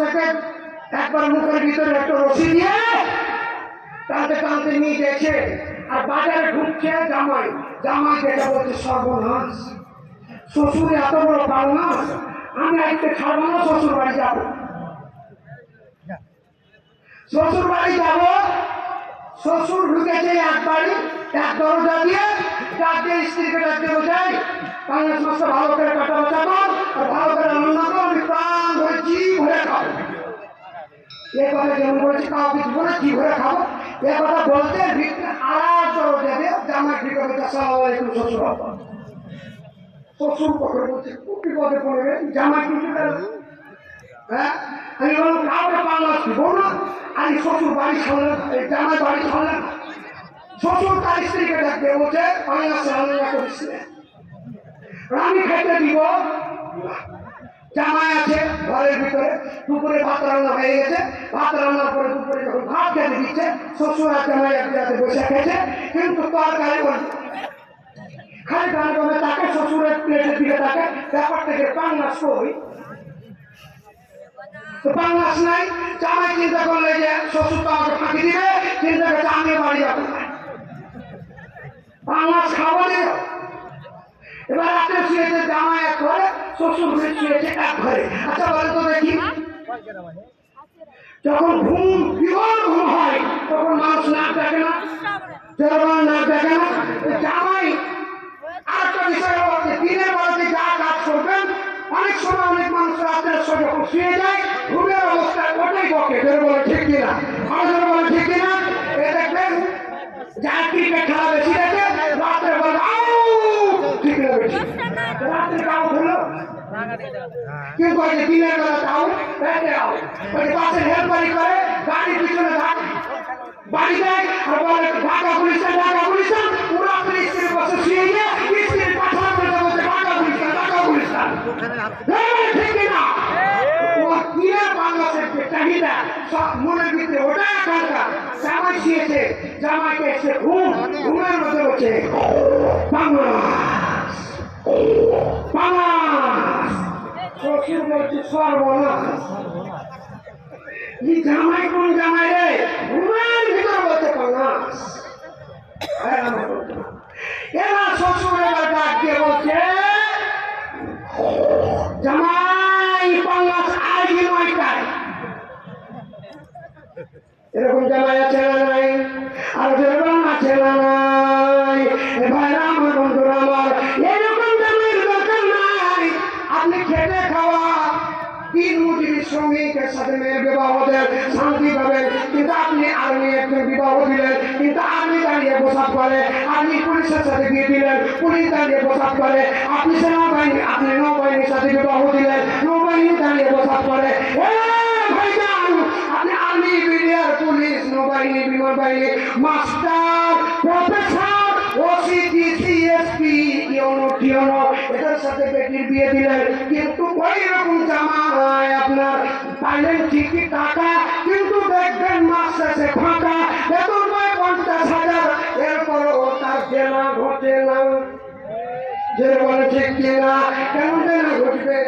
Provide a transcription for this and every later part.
থেকে একবার মুখের ভিতরে একটা রশি দিয়ে টানতে টানতে নিয়ে গেছে, আর বাজারে ঢুকছে জামাই। জামাই যেটা বলছে সর্বনাশ। শ্বশুর এত বড় পালনাশ, আমি আজকে ছাড়বো না শ্বশুর বাড়ি যাব। শ্বশুর বাড়ি যাব, শ্বশুর ঢুকেছে এক বাড়ি, এক দরজা দিয়ে দিয়ে স্ত্রীকে ডাকতে বোঝাই বাংলা মাছটা ভালো করে কাটা আর ভালো করে রান্না কর আমি প্রাণ ধরে জি ভরে খাব। এ কথা যেমন বলছি বলে কথা বলতে ভিতরে আড়াই দরজা দিয়ে জামাই ঠিক হবে আসসালামু আলাইকুম, শ্বশুর বাবা। হ্যাঁ? আমি বললাম, কাউকে পাল্লা দিব না আমি শ্বশুর বাড়ি সামনে জামাই বাড়ি সামনে শ্বশুর তার স্ত্রীকে ডাকবে বলছে পাল্লা রান্না করিস না। আমি খেতে দিব। জামাই আছে ঘরের ভিতরে, দুপুরে ভাত রান্না হয়ে গেছে। ভাত রান্নার পরে দুপুরে যখন ভাত খেতে দিচ্ছে, শ্বশুর আর জামাই এক জায়গাতে বসে খেয়েছে, কিন্তু তরকারি অন্য খালি গান করে তাকে, শ্বশুরের প্লেটের দিকে তাকে। ব্যাপারটাকে পাঙ্গাস কই? তো পাঙ্গাস নাই। জামাই চিন্তা করলে যে শ্বশুর তো আমাকে ফাঁকি দিবে, চিন্তা করছে আমি বাড়ি যাব। পাঙ্গাস খাব এবার রাতে শুয়েছে জামাই এক ঘরে শ্বশুর শুয়েছে এক ঘরে। আচ্ছা বলে তো দেখি যখন ঘুম বিবর ঘুম হয় তখন মানুষ নাক দেখে না জনগণ নাক দেখে না। জামাই আরেকটা বিষয় যে দিনের বেলাতে যা কাজ করবেন অনেক সময় অনেক মানুষ রাতের সময় যখন শুয়ে যায় ঘুমের অবস্থায় ওটাই বকে। যেন বলে ঠিক কিনা? বলে ঠিক কিনা? এ দেখবেন যার ক্রিকেট খেলা বেশি দেখে রাত্রে বলে আউ ঠিক কিনা বেশি রাত্রে কাউ হলো ওই যে দিনের বেলা যাও রাতে আও ওই যে পাশের হেল্পারি করে, গাড়ি পিছনে থাক বাড়ি যায় আর বলে, ঢাকা পুলিশ ঢাকা পুলিশ পুরো স্ত্রীর পাশে শুয়ে গিয়ে স্ত্রীর পাঠা করে বলছে ঢাকা পুলিশ ঢাকা পুলিশ ঠিক দিনের বাংলাদেশের চাহিদা, সব ওটা দরকার জামাই শিয়েছে, জামাইকে ঘুম, ঘুমের মধ্যে হচ্ছে বাংলা। শ্বশুর বলছে সর্বনাশ জামাই কোন জামাই রে ঘুমের ভিতর বলছে বাংলাদেশ এবার শ্বশুর এবার ডাক দিয়ে বলছে জামাই বাংলাদেশ আজই নয়টায় এরকম জামাই আছে না নাই? আর যেরকম আছে না নাই সাথে মেয়ের বিবাহ দেন শান্তি পাবেন। কিন্তু আপনি আর্মি একজন বিবাহ দিলেন কিন্তু আর্মি দাঁড়িয়ে বসাত করে, আপনি পুলিশের সাথে বিয়ে দিলেন, পুলিশ দাঁড়িয়ে বসাত করে, আপনি সেনাবাহিনী, আপনি নৌবাহিনীর সাথে বিবাহ দিলেন, নৌবাহিনী দাঁড়িয়ে বসাত করে। আপনি army master, professor OCD CSP, UNO, TNO, এদের সাথে বেটির বিয়ে দিলেন। কিন্তু ওই রকম জামাই আপনার পাইলেন ঠিকই টাকা, কিন্তু দেখবেন মাস শেষে ফাঁকা। বেতন পায় পঞ্চাশ হাজার, এরপরও তার জেনা ঘটে না। যে বলে ঠিক কিনা কেন জেনা ঘটবে?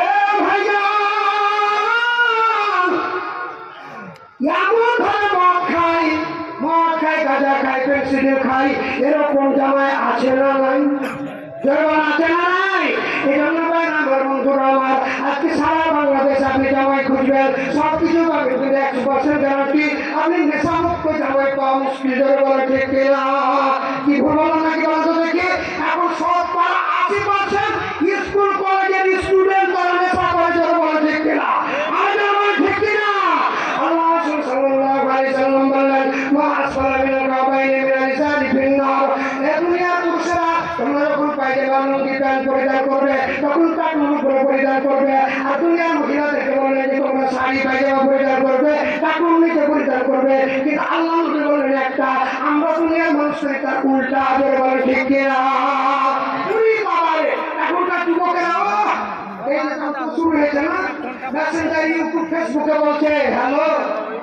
এ খাই পেন্সিল খাই, এরকম জামাই আছে না নাই? আছে না নাই? এই জন্য আমার বন্ধুরা আমার। আজকে সারা বাংলাদেশ আপনি জামাই খুঁজবেন সব কিছু পাবেন। কিন্তু একশো পার্সেন্ট গ্যারান্টি আপনি নেশামুক্ত জামাই পাওয়া মুশকিল। ধরে বলে ঠিক কি ভুল বললাম নাকি বলা দেখি? এখন সব পাড়া আশি পার্সেন্ট স্কুল, কলেজের স্টুডেন্ট তারা নেশা করে বলে আল্লাহ তোমরা যখন পায়জামা লুঙ্গি প্যান্ট পরিধান করবে তখন করে পরিধান করবে আর দুনিয়ার মহিলাদেরকে বললেন যে তোমরা শাড়ি পায়জামা পরিধান করবে কাটুন নিচে পরিধান করবে কিন্তু আল্লাহ নবী বললেন একটা আমরা দুনিয়ার মানুষের তার উল্টা আজের বলে ঠিক কিনা এখনকার যুবকেরা শুরু হয়েছে না মেসেঞ্জার ইউটিউব হ্যালো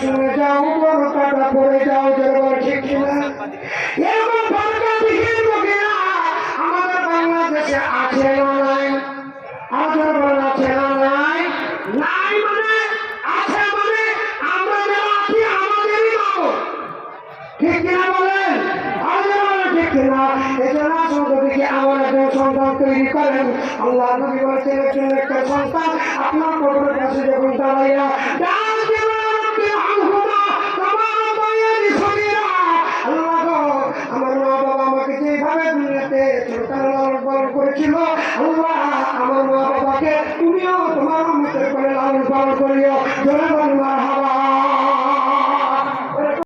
শুনে যাও কাটা পড়ে যাও জনগণ ঠিক কিনা। এরকম ফাঁকা বিহীন লোকেরা আমাদের বাংলাদেশে আছে না নাই? আমাদের বলা আছে না নাই? নাই মানে আছে মানে আমরা যারা আছি, আমাদেরই পাবো ঠিক কিনা বলেন? আমাদের বলে ঠিক কিনা? এজন্য আল্লাহ নবী বলেছেন একটা সন্তান আপনার কবরের কাছে যখন দাঁড়াইয়া ডাক করেছিল আল্লাহ আমার মা বাবাকে তুমিও তোমার মতের করে লালন পালন করিও।